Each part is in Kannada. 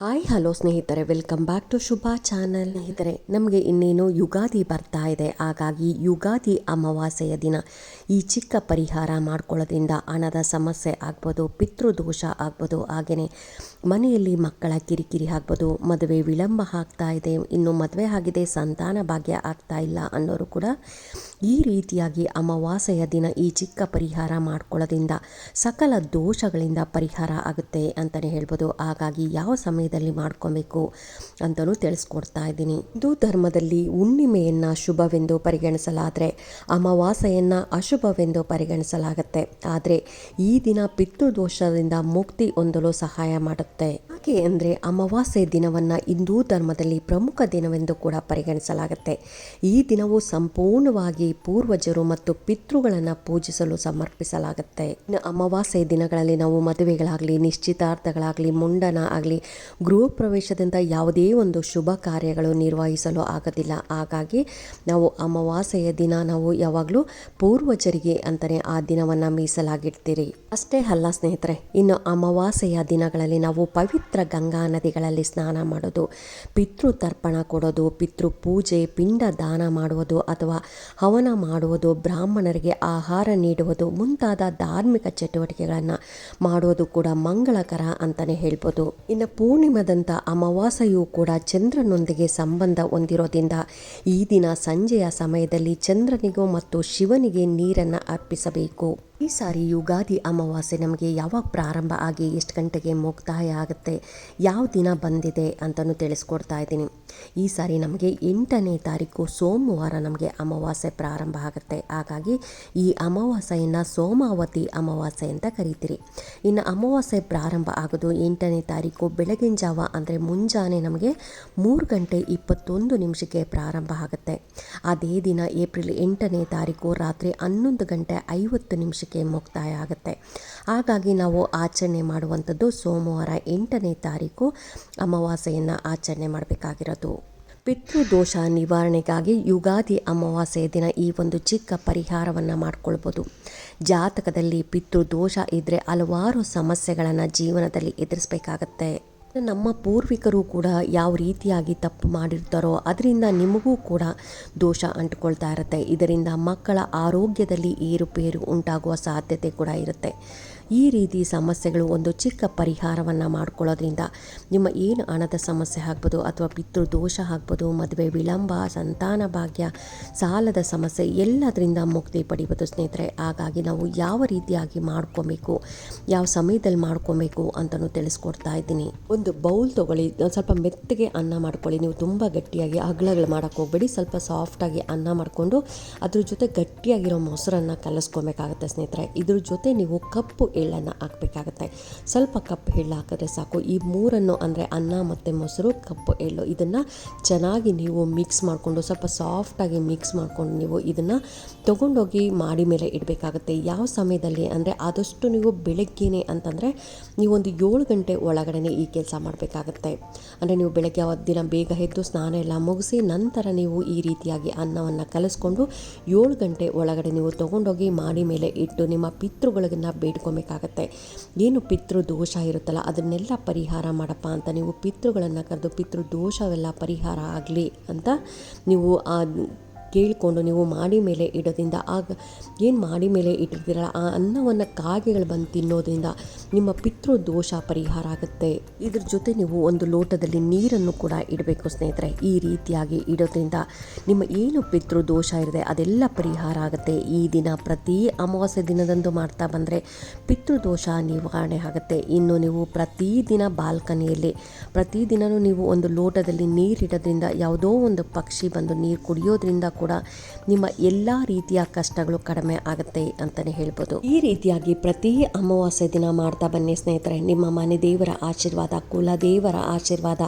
ಹಾಯ್ ಹಲೋ ಸ್ನೇಹಿತರೆ. Welcome back to Shubha channel ಸ್ನೇಹಿತರೆ, ನಮಗೆ ಇನ್ನೇನು ಯುಗಾದಿ ಬರ್ತಾ ಇದೆ. ಹಾಗಾಗಿ ಯುಗಾದಿ ಅಮಾವಾಸ್ಯೆಯ ದಿನ. ಈ ಚಿಕ್ಕ ಪರಿಹಾರ ಮಾಡ್ಕೊಳ್ಳೋದ್ರಿಂದ ಹಣದ ಸಮಸ್ಯೆ ಆಗ್ಬೋದು, ಪಿತೃದೋಷ ಆಗ್ಬೋದು ಹಾಗೆಯೇ ಮನೆಯಲ್ಲಿ ಮಕ್ಕಳ ಕಿರಿಕಿರಿ ಆಗ್ಬೋದು, ಮದುವೆ ವಿಳಂಬ ಆಗ್ತಾ ಇದೆ. ಇನ್ನು ಮದುವೆ ಆಗಿದೆ, ಸಂತಾನ ಭಾಗ್ಯ ಆಗ್ತಾ ಇಲ್ಲ ಅನ್ನೋರು ಕೂಡ ಈ ರೀತಿಯಾಗಿ ಅಮಾವಾಸ್ಯೆಯ ದಿನ ಈ ಚಿಕ್ಕ ಪರಿಹಾರ ಮಾಡ್ಕೊಳ್ಳೋದ್ರಿಂದ ಸಕಲ ದೋಷಗಳಿಂದ ಪರಿಹಾರ ಆಗುತ್ತೆ ಅಂತಲೇ ಹೇಳ್ಬೋದು. ಹಾಗಾಗಿ ಯಾವ ಸಮಯದಲ್ಲಿ ಮಾಡ್ಕೊಬೇಕು ಅಂತಲೂ ತಿಳಿಸ್ಕೊಡ್ತಾ ಇದ್ದೀನಿ. ಹಿಂದೂ ಧರ್ಮದಲ್ಲಿ ಹುಣ್ಣಿಮೆಯನ್ನು ಶುಭವೆಂದು ಪರಿಗಣಿಸಲಾದರೆ, ಅಮಾವಾಸ್ಯೆಯನ್ನು ಅಶುಭವೆಂದು ಪರಿಗಣಿಸಲಾಗುತ್ತೆ. ಆದರೆ ಈ ದಿನ ಪಿತೃದೋಷದಿಂದ ಮುಕ್ತಿ ಹೊಂದಲು ಸಹಾಯ ಮಾಡುತ್ತೆ. ಯಾಕೆ ಅಂದರೆ ಅಮಾವಾಸ್ಯೆ ದಿನವನ್ನು ಹಿಂದೂ ಧರ್ಮದಲ್ಲಿ ಪ್ರಮುಖ ದಿನವೆಂದು ಕೂಡ ಪರಿಗಣಿಸಲಾಗುತ್ತೆ. ಈ ದಿನವು ಸಂಪೂರ್ಣವಾಗಿ ಪೂರ್ವಜರು ಮತ್ತು ಪಿತೃಗಳನ್ನು ಪೂಜಿಸಲು ಸಮರ್ಪಿಸಲಾಗುತ್ತೆ. ಅಮಾವಾಸ್ಯೆ ದಿನಗಳಲ್ಲಿ ನಾವು ಮದುವೆಗಳಾಗಲಿ, ನಿಶ್ಚಿತಾರ್ಥಗಳಾಗಲಿ, ಮುಂಡನ ಆಗಲಿ ಗೃಹ ಪ್ರವೇಶದಿಂದ ಯಾವುದೇ ಒಂದು ಶುಭ ಕಾರ್ಯಗಳು ನಿರ್ವಹಿಸಲು ಆಗೋದಿಲ್ಲ. ಹಾಗಾಗಿ ನಾವು ಅಮಾವಾಸ್ಯೆಯ ದಿನ ನಾವು ಯಾವಾಗಲೂ ಪೂರ್ವಜರಿಗೆ ಅಂತಲೇ ಆ ದಿನವನ್ನು ಮೀಸಲಾಗಿಡ್ತೀರಿ. ಅಷ್ಟೇ ಅಲ್ಲ ಸ್ನೇಹಿತರೆ, ಇನ್ನು ಅಮಾವಾಸ್ಯೆಯ ದಿನಗಳಲ್ಲಿ ನಾವು ಪವಿತ್ರ ಗಂಗಾ ನದಿಗಳಲ್ಲಿ ಸ್ನಾನ ಮಾಡೋದು ಪಿತೃ ತರ್ಪಣ ಕೊಡೋದು ಪಿತೃ ಪೂಜೆ ಪಿಂಡ ದಾನ ಮಾಡುವುದು ಅಥವಾ ಹವನ ಮಾಡುವುದು, ಬ್ರಾಹ್ಮಣರಿಗೆ ಆಹಾರ ನೀಡುವುದು ಮುಂತಾದ ಧಾರ್ಮಿಕ ಚಟುವಟಿಕೆಗಳನ್ನು ಮಾಡುವುದು ಕೂಡ ಮಂಗಳಕರ ಅಂತಲೇ ಹೇಳ್ಬೋದು. ಇನ್ನು ಪೂರ್ಣಿಮದಂಥ ಅಮಾವಾಸ್ಯೆಯೂ ಕೂಡ ಚಂದ್ರನೊಂದಿಗೆ ಸಂಬಂಧ ಹೊಂದಿರೋದ್ರಿಂದ ಈ ದಿನ ಸಂಜೆಯ ಸಮಯದಲ್ಲಿ ಚಂದ್ರನಿಗೂ ಮತ್ತು ಶಿವನಿಗೆ ನೀರನ್ನು ಅರ್ಪಿಸಬೇಕು. ಈ ಸಾರಿ ಯುಗಾದಿ ಅಮಾವಾಸ್ಯೆ ನಮಗೆ ಯಾವಾಗ ಪ್ರಾರಂಭ ಆಗಿ ಎಷ್ಟು ಗಂಟೆಗೆ ಮುಕ್ತಾಯ ಆಗುತ್ತೆ, ಯಾವ ದಿನ ಬಂದಿದೆ ಅಂತಲೂ ತಿಳಿಸ್ಕೊಡ್ತಾ ಇದ್ದೀನಿ. ಈ ಸಾರಿ ನಮಗೆ ಎಂಟನೇ ತಾರೀಕು ಸೋಮವಾರ ನಮಗೆ ಅಮಾವಾಸ್ಯೆ ಪ್ರಾರಂಭ ಆಗುತ್ತೆ. ಹಾಗಾಗಿ ಈ ಅಮಾವಾಸ್ಯೆಯನ್ನು ಸೋಮಾವತಿ ಅಮಾವಾಸ್ಯೆ ಅಂತ ಕರಿತೀರಿ. ಇನ್ನು ಅಮಾವಾಸ್ಯೆ ಪ್ರಾರಂಭ ಆಗೋದು ಎಂಟನೇ ತಾರೀಕು ಬೆಳಗಿನ ಜಾವ ಅಂದರೆ ಮುಂಜಾನೆ ನಮಗೆ ಮೂರು ಗಂಟೆ ಇಪ್ಪತ್ತೊಂದು ನಿಮಿಷಕ್ಕೆ ಪ್ರಾರಂಭ ಆಗುತ್ತೆ. ಅದೇ ದಿನ ಏಪ್ರಿಲ್ ಎಂಟನೇ ತಾರೀಕು ರಾತ್ರಿ ಹನ್ನೊಂದು ಗಂಟೆ ಐವತ್ತು ನಿಮಿಷಕ್ಕೆ ಮುಕ್ತಾಯ ಆಗುತ್ತೆ ಹಾಗಾಗಿ ನಾವು ಆಚರಣೆ ಮಾಡುವಂಥದ್ದು ಸೋಮವಾರ ಎಂಟನೇ ತಾರೀಕು ಅಮಾವಾಸ್ಯೆಯನ್ನು ಆಚರಣೆ ಮಾಡಬೇಕಾಗಿರೋದು. ಪಿತೃದೋಷ ನಿವಾರಣೆಗಾಗಿ ಯುಗಾದಿ ಅಮಾವಾಸ್ಯೆಯ ದಿನ ಈ ಒಂದು ಚಿಕ್ಕ ಪರಿಹಾರವನ್ನು ಮಾಡಿಕೊಳ್ಬೋದು. ಜಾತಕದಲ್ಲಿ ಪಿತೃದೋಷ ಇದ್ದರೆ ಹಲವಾರು ಸಮಸ್ಯೆಗಳನ್ನು ಜೀವನದಲ್ಲಿ ಎದುರಿಸಬೇಕಾಗತ್ತೆ. ನಮ್ಮ ಪೂರ್ವಿಕರು ಕೂಡ ಯಾವ ರೀತಿಯಾಗಿ ತಪ್ಪು ಮಾಡಿರ್ತಾರೋ ಅದರಿಂದ ನಿಮಗೂ ಕೂಡ ದೋಷ ಅಂಟ್ಕೊಳ್ತಾ ಇರುತ್ತೆ. ಇದರಿಂದ ಮಕ್ಕಳ ಆರೋಗ್ಯದಲ್ಲಿ ಏರುಪೇರು ಉಂಟಾಗುವ ಸಾಧ್ಯತೆ ಕೂಡ ಇರುತ್ತೆ. ಈ ರೀತಿ ಸಮಸ್ಯೆಗಳು ಒಂದು ಚಿಕ್ಕ ಪರಿಹಾರವನ್ನು ಮಾಡ್ಕೊಳ್ಳೋದ್ರಿಂದ ನಿಮ್ಮ ಏನು ಹಣದ ಸಮಸ್ಯೆ ಆಗ್ಬೋದು ಅಥವಾ ಪಿತೃದೋಷ ಆಗ್ಬೋದು, ಮದುವೆ ವಿಳಂಬ, ಸಂತಾನ ಭಾಗ್ಯ, ಸಾಲದ ಸಮಸ್ಯೆ ಎಲ್ಲದರಿಂದ ಮುಕ್ತಿ ಪಡಿಬೋದು ಸ್ನೇಹಿತರೆ. ಹಾಗಾಗಿ ನಾವು ಯಾವ ರೀತಿಯಾಗಿ ಮಾಡ್ಕೊಬೇಕು, ಯಾವ ಸಮಯದಲ್ಲಿ ಮಾಡ್ಕೋಬೇಕು ಅಂತಲೂ ತಿಳಿಸ್ಕೊಡ್ತಾ ಇದ್ದೀನಿ. ಒಂದು ಬೌಲ್ ತೊಗೊಳ್ಳಿ ಸ್ವಲ್ಪ ಮೆತ್ತಗೆ ಅನ್ನ ಮಾಡ್ಕೊಳ್ಳಿ. ನೀವು ತುಂಬ ಗಟ್ಟಿಯಾಗಿ ಅಗಲಗಳು ಮಾಡೋಕ್ಕೆ ಹೋಗ್ಬೇಡಿ. ಸ್ವಲ್ಪ ಸಾಫ್ಟಾಗಿ ಅನ್ನ ಮಾಡಿಕೊಂಡು ಅದ್ರ ಜೊತೆ ಗಟ್ಟಿಯಾಗಿರೋ ಮೊಸರನ್ನು ಕಲಸ್ಕೊಬೇಕಾಗುತ್ತೆ ಸ್ನೇಹಿತರೆ. ಇದ್ರ ಜೊತೆ ನೀವು ಕಪ್ಪು ಎಳ್ಳನ್ನು ಹಾಕಬೇಕಾಗತ್ತೆ. ಸ್ವಲ್ಪ ಕಪ್ಪು ಎಳ್ಳು ಹಾಕಿದ್ರೆ ಸಾಕು. ಈ ಮೂರನ್ನು ಅಂದರೆ ಅನ್ನ ಮತ್ತು ಮೊಸರು ಕಪ್ಪು ಎಳ್ಳು ಇದನ್ನು ಚೆನ್ನಾಗಿ ನೀವು ಮಿಕ್ಸ್ ಮಾಡಿಕೊಂಡು, ಸ್ವಲ್ಪ ಸಾಫ್ಟಾಗಿ ಮಿಕ್ಸ್ ಮಾಡಿಕೊಂಡು ನೀವು ಇದನ್ನು ತೊಗೊಂಡೋಗಿ ಮಾಡಿ ಮೇಲೆ ಇಡಬೇಕಾಗತ್ತೆ. ಯಾವ ಸಮಯದಲ್ಲಿ ಅಂದರೆ ಆದಷ್ಟು ನೀವು ಬೆಳಗ್ಗೆನೇ ಅಂತಂದರೆ ನೀವೊಂದು ಏಳು ಗಂಟೆ ಒಳಗಡೆ ಈ ಕೆಲಸ ಮಾಡಬೇಕಾಗತ್ತೆ. ಅಂದರೆ ನೀವು ಬೆಳಗ್ಗೆ ಯಾವ ದಿನ ಬೇಗ ಎದ್ದು ಸ್ನಾನ ಎಲ್ಲ ಮುಗಿಸಿ ನಂತರ ನೀವು ಈ ರೀತಿಯಾಗಿ ಅನ್ನವನ್ನು ಕಲಿಸ್ಕೊಂಡು ಏಳು ಗಂಟೆ ಒಳಗಡೆ ನೀವು ತೊಗೊಂಡೋಗಿ ಮಾಡಿ ಮೇಲೆ ಇಟ್ಟು ನಿಮ್ಮ ಪಿತೃಗಳಿಗನ್ನ ಬೇಡ್ಕೊಬೇಕಾಗತ್ತೆ ಏನು ಪಿತೃ ದೋಷ ಇರುತ್ತಲ್ಲ, ಅದನ್ನೆಲ್ಲ ಪರಿಹಾರ ಮಾಡಪ್ಪ ಅಂತ ನೀವು ಪಿತೃಗಳನ್ನು ಕರೆದು ಪಿತೃ ದೋಷವೆಲ್ಲ ಪರಿಹಾರ ಆಗಲಿ ಅಂತ ನೀವು ಆ ಕೇಳಿಕೊಂಡು ನೀವು ಮಾಡಿ ಮೇಲೆ ಇಡೋದ್ರಿಂದ, ಆಗ ಏನು ಮಾಡಿ ಮೇಲೆ ಇಟ್ಟಿರ್ತೀರಲ್ಲ ಆ ಅನ್ನವನ್ನು ಕಾಗೆಗಳು ಬಂದು ತಿನ್ನೋದ್ರಿಂದ ನಿಮ್ಮ ಪಿತೃ ದೋಷ ಪರಿಹಾರ ಆಗುತ್ತೆ. ಇದ್ರ ಜೊತೆ ನೀವು ಒಂದು ಲೋಟದಲ್ಲಿ ನೀರನ್ನು ಕೂಡ ಇಡಬೇಕು ಸ್ನೇಹಿತರೆ. ಈ ರೀತಿಯಾಗಿ ಇಡೋದ್ರಿಂದ ನಿಮ್ಮ ಏನು ಪಿತೃ ದೋಷ ಇರದೆ ಅದೆಲ್ಲ ಪರಿಹಾರ ಆಗುತ್ತೆ. ಈ ದಿನ ಪ್ರತಿ ಅಮಾವಾಸ್ಯೆ ದಿನದಂದು ಮಾಡ್ತಾ ಬಂದರೆ ಪಿತೃದೋಷ ನಿವಾರಣೆ ಆಗುತ್ತೆ. ಇನ್ನು ನೀವು ಪ್ರತಿದಿನ ಬಾಲ್ಕನಿಯಲ್ಲಿ ಪ್ರತಿದಿನವೂ ನೀವು ಒಂದು ಲೋಟದಲ್ಲಿ ನೀರಿಡೋದ್ರಿಂದ ಯಾವುದೋ ಒಂದು ಪಕ್ಷಿ ಬಂದು ನೀರು ಕುಡಿಯೋದ್ರಿಂದ ಕೂಡ ನಿಮ್ಮ ಎಲ್ಲ ರೀತಿಯ ಕಷ್ಟಗಳು ಕಡಿಮೆ ಆಗುತ್ತೆ ಅಂತಲೇ ಹೇಳ್ಬೋದು. ಈ ರೀತಿಯಾಗಿ ಪ್ರತಿ ಅಮಾವಾಸ್ಯೆ ದಿನ ಮಾಡ್ತಾ ಬನ್ನಿ ಸ್ನೇಹಿತರೆ. ನಿಮ್ಮ ಮನೆ ದೇವರ ಆಶೀರ್ವಾದ, ಕುಲ ದೇವರ ಆಶೀರ್ವಾದ,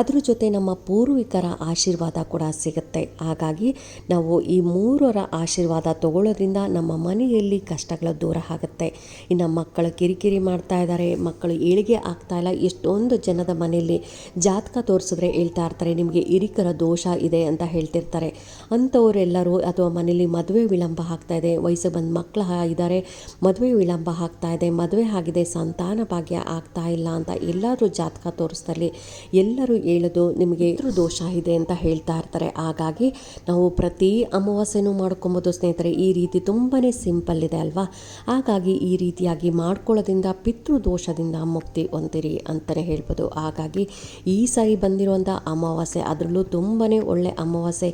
ಅದ್ರ ಜೊತೆ ನಮ್ಮ ಪೂರ್ವಿಕರ ಆಶೀರ್ವಾದ ಕೂಡ ಸಿಗುತ್ತೆ. ಹಾಗಾಗಿ ನಾವು ಈ ಮೂರರ ಆಶೀರ್ವಾದ ತಗೊಳ್ಳೋದ್ರಿಂದ ನಮ್ಮ ಮನೆಯಲ್ಲಿ ಕಷ್ಟಗಳು ದೂರ ಆಗುತ್ತೆ. ಇನ್ನು ಮಕ್ಕಳು ಕಿರಿಕಿರಿ ಮಾಡ್ತಾ ಇದ್ದಾರೆ, ಮಕ್ಕಳು ಏಳಿಗೆ ಆಗ್ತಾ ಇಲ್ಲ, ಎಷ್ಟೊಂದು ಜನದ ಮನೆಯಲ್ಲಿ ಜಾತಕ ತೋರಿಸಿದ್ರೆ ಹೇಳ್ತಾ ಇರ್ತಾರೆ, ನಿಮಗೆ ಹಿರಿಕರ ದೋಷ ಇದೆ ಅಂತ ಹೇಳ್ತಿರ್ತಾರೆ. ಅಂಥ ನಮ್ಮಂಥವರೆಲ್ಲರೂ ಅಥವಾ ಮನೇಲಿ ಮದುವೆ ವಿಳಂಬ ಆಗ್ತಾ ಇದೆ. ವಯಸ್ಸು ಬಂದ ಮಕ್ಕಳು ಇದ್ದಾರೆ. ಮದುವೆ ವಿಳಂಬ ಆಗ್ತಾ ಇದೆ. ಮದುವೆ ಆಗಿದೆ. ಸಂತಾನ ಭಾಗ್ಯ ಆಗ್ತಾ ಇಲ್ಲ ಅಂತ ಎಲ್ಲರೂ ಜಾತಕ ತೋರಿಸ್ದಲ್ಲಿ ಎಲ್ಲರೂ ಹೇಳೋದು ನಿಮಗೆ ದೋಷ ಇದೆ ಅಂತ ಹೇಳ್ತಾ ಇರ್ತಾರೆ. ಹಾಗಾಗಿ ನಾವು ಪ್ರತಿ ಅಮಾವಾಸ್ಯೆನೂ ಮಾಡ್ಕೊಬೋದು ಸ್ನೇಹಿತರೆ. ಈ ರೀತಿ ತುಂಬಾ ಸಿಂಪಲ್ ಇದೆ ಅಲ್ವಾ? ಹಾಗಾಗಿ ಈ ರೀತಿಯಾಗಿ ಮಾಡ್ಕೊಳ್ಳೋದ್ರಿಂದ ಪಿತೃ ದೋಷದಿಂದ ಮುಕ್ತಿ ಹೊಂದಿರಿ ಅಂತಲೇ ಹೇಳ್ಬೋದು. ಹಾಗಾಗಿ ಈ ಸಾರಿ ಬಂದಿರುವಂಥ ಅಮಾವಾಸ್ಯೆ ಅದರಲ್ಲೂ ತುಂಬಾ ಒಳ್ಳೆ ಅಮಾವಾಸ್ಯೆ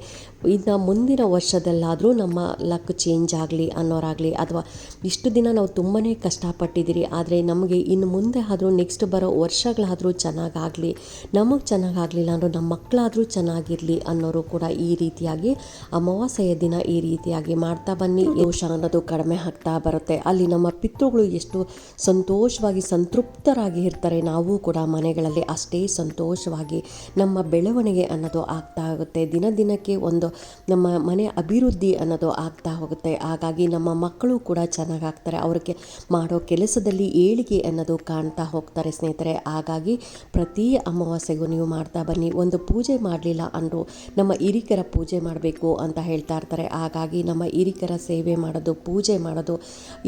ಇನ್ನು ಮುಂದಿನ ವರ್ಷದಲ್ಲಾದರೂ ನಮ್ಮ ಲಕ್ ಚೇಂಜ್ ಆಗಲಿ ಅನ್ನೋರಾಗಲಿ ಅಥವಾ ಇಷ್ಟು ದಿನ ನಾವು ತುಂಬಾ ಕಷ್ಟಪಟ್ಟಿದ್ದೀರಿ, ಆದರೆ ನಮಗೆ ಇನ್ನು ಮುಂದೆ ಆದರೂ ನೆಕ್ಸ್ಟ್ ಬರೋ ವರ್ಷಗಳಾದರೂ ಚೆನ್ನಾಗಾಗಲಿ, ನಮಗೆ ಚೆನ್ನಾಗಾಗಲಿಲ್ಲ ಅಂದರೂ ನಮ್ಮ ಮಕ್ಕಳಾದರೂ ಚೆನ್ನಾಗಿರಲಿ ಅನ್ನೋರು ಕೂಡ ಈ ರೀತಿಯಾಗಿ ಅಮಾವಾಸ್ಯೆಯ ದಿನ ಈ ರೀತಿಯಾಗಿ ಮಾಡ್ತಾ ಬನ್ನಿ. ದೋಷ ಅನ್ನೋದು ಕಡಿಮೆ ಆಗ್ತಾ ಬರುತ್ತೆ. ಅಲ್ಲಿ ನಮ್ಮ ಪಿತೃಗಳು ಎಷ್ಟು ಸಂತೋಷವಾಗಿ ಸಂತೃಪ್ತರಾಗಿ ಇರ್ತಾರೆ, ನಾವು ಕೂಡ ಮನೆಗಳಲ್ಲಿ ಅಷ್ಟೇ ಸಂತೋಷವಾಗಿ ನಮ್ಮ ಬೆಳವಣಿಗೆ ಅನ್ನೋದು ಆಗ್ತಾ ಆಗುತ್ತೆ. ದಿನ ದಿನಕ್ಕೆ ಒಂದು ನಮ್ಮ ಮನೆ ಅಭಿವೃದ್ಧಿ ಅನ್ನೋದು ಆಗ್ತಾ ಹೋಗುತ್ತೆ. ಹಾಗಾಗಿ ನಮ್ಮ ಮಕ್ಕಳು ಕೂಡ ಚೆನ್ನಾಗಾಗ್ತಾರೆ. ಅವ್ರಿಗೆ ಮಾಡೋ ಕೆಲಸದಲ್ಲಿ ಏಳಿಗೆ ಅನ್ನೋದು ಕಾಣ್ತಾ ಹೋಗ್ತಾರೆ ಸ್ನೇಹಿತರೆ. ಹಾಗಾಗಿ ಪ್ರತಿ ಅಮಾವಾಸ್ಯೆಗೂ ನೀವು ಮಾಡ್ತಾ ಬನ್ನಿ. ಒಂದು ಪೂಜೆ ಮಾಡಲಿಲ್ಲ ಅಂದರು ನಮ್ಮ ಹಿರಿಕರ ಪೂಜೆ ಮಾಡಬೇಕು ಅಂತ ಹೇಳ್ತಾ ಇರ್ತಾರೆ. ಹಾಗಾಗಿ ನಮ್ಮ ಹಿರಿಕರ ಸೇವೆ ಮಾಡೋದು ಪೂಜೆ ಮಾಡೋದು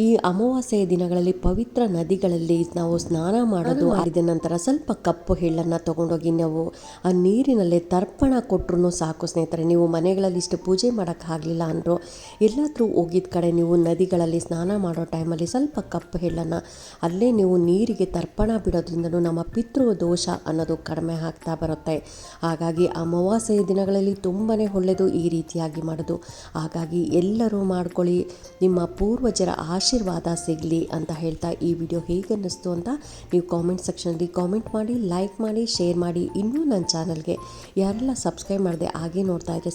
ಈ ಅಮಾವಾಸ್ಯೆಯ ದಿನಗಳಲ್ಲಿ ಪವಿತ್ರ ನದಿಗಳಲ್ಲಿ ನಾವು ಸ್ನಾನ ಮಾಡೋದು ಮಾಡಿದ ನಂತರ ಸ್ವಲ್ಪ ಕಪ್ಪು ಹೆಳ್ಳನ್ನು ತಗೊಂಡೋಗಿ ನಾವು ಆ ನೀರಿನಲ್ಲಿ ತರ್ಪಣ ಕೊಟ್ಟರು ಸಾಕು ಸ್ನೇಹಿತರೆ. ನೀವು ಮನೆಗಳಲ್ಲಿ ಇಷ್ಟು ಪೂಜೆ ಮಾಡೋಕ್ಕಾಗಲಿಲ್ಲ ಅಂದರು, ಎಲ್ಲಾದರೂ ಹೋಗಿದ್ದ ಕಡೆ ನೀವು ನದಿಗಳಲ್ಲಿ ಸ್ನಾನ ಮಾಡೋ ಟೈಮಲ್ಲಿ ಸ್ವಲ್ಪ ಕಪ್ಪು ಹೇಳೋಣ ಅಲ್ಲೇ ನೀವು ನೀರಿಗೆ ತರ್ಪಣ ಬಿಡೋದ್ರಿಂದ ನಮ್ಮ ಪಿತೃ ದೋಷ ಅನ್ನೋದು ಕಡಿಮೆ ಆಗ್ತಾ ಬರುತ್ತೆ. ಹಾಗಾಗಿ ಅಮಾವಾಸ್ಯೆಯ ದಿನಗಳಲ್ಲಿ ತುಂಬಾ ಒಳ್ಳೆಯದು ಈ ರೀತಿಯಾಗಿ ಮಾಡೋದು. ಹಾಗಾಗಿ ಎಲ್ಲರೂ ಮಾಡ್ಕೊಳ್ಳಿ, ನಿಮ್ಮ ಪೂರ್ವಜರ ಆಶೀರ್ವಾದ ಸಿಗಲಿ ಅಂತ ಹೇಳ್ತಾ ಈ ವಿಡಿಯೋ ಹೇಗೆ ಅನ್ನಿಸ್ತು ಅಂತ ನೀವು ಕಾಮೆಂಟ್ ಸೆಕ್ಷನಲ್ಲಿ ಕಾಮೆಂಟ್ ಮಾಡಿ ಲೈಕ್ ಮಾಡಿ ಶೇರ್ ಮಾಡಿ. ಇನ್ನೂ ನನ್ನ ಚಾನಲ್ಗೆ ಯಾರೆಲ್ಲ ಸಬ್ಸ್ಕ್ರೈಬ್ ಮಾಡಿದೆ ಹಾಗೆ ನೋಡ್ತಾ ಇದ್ದರೆ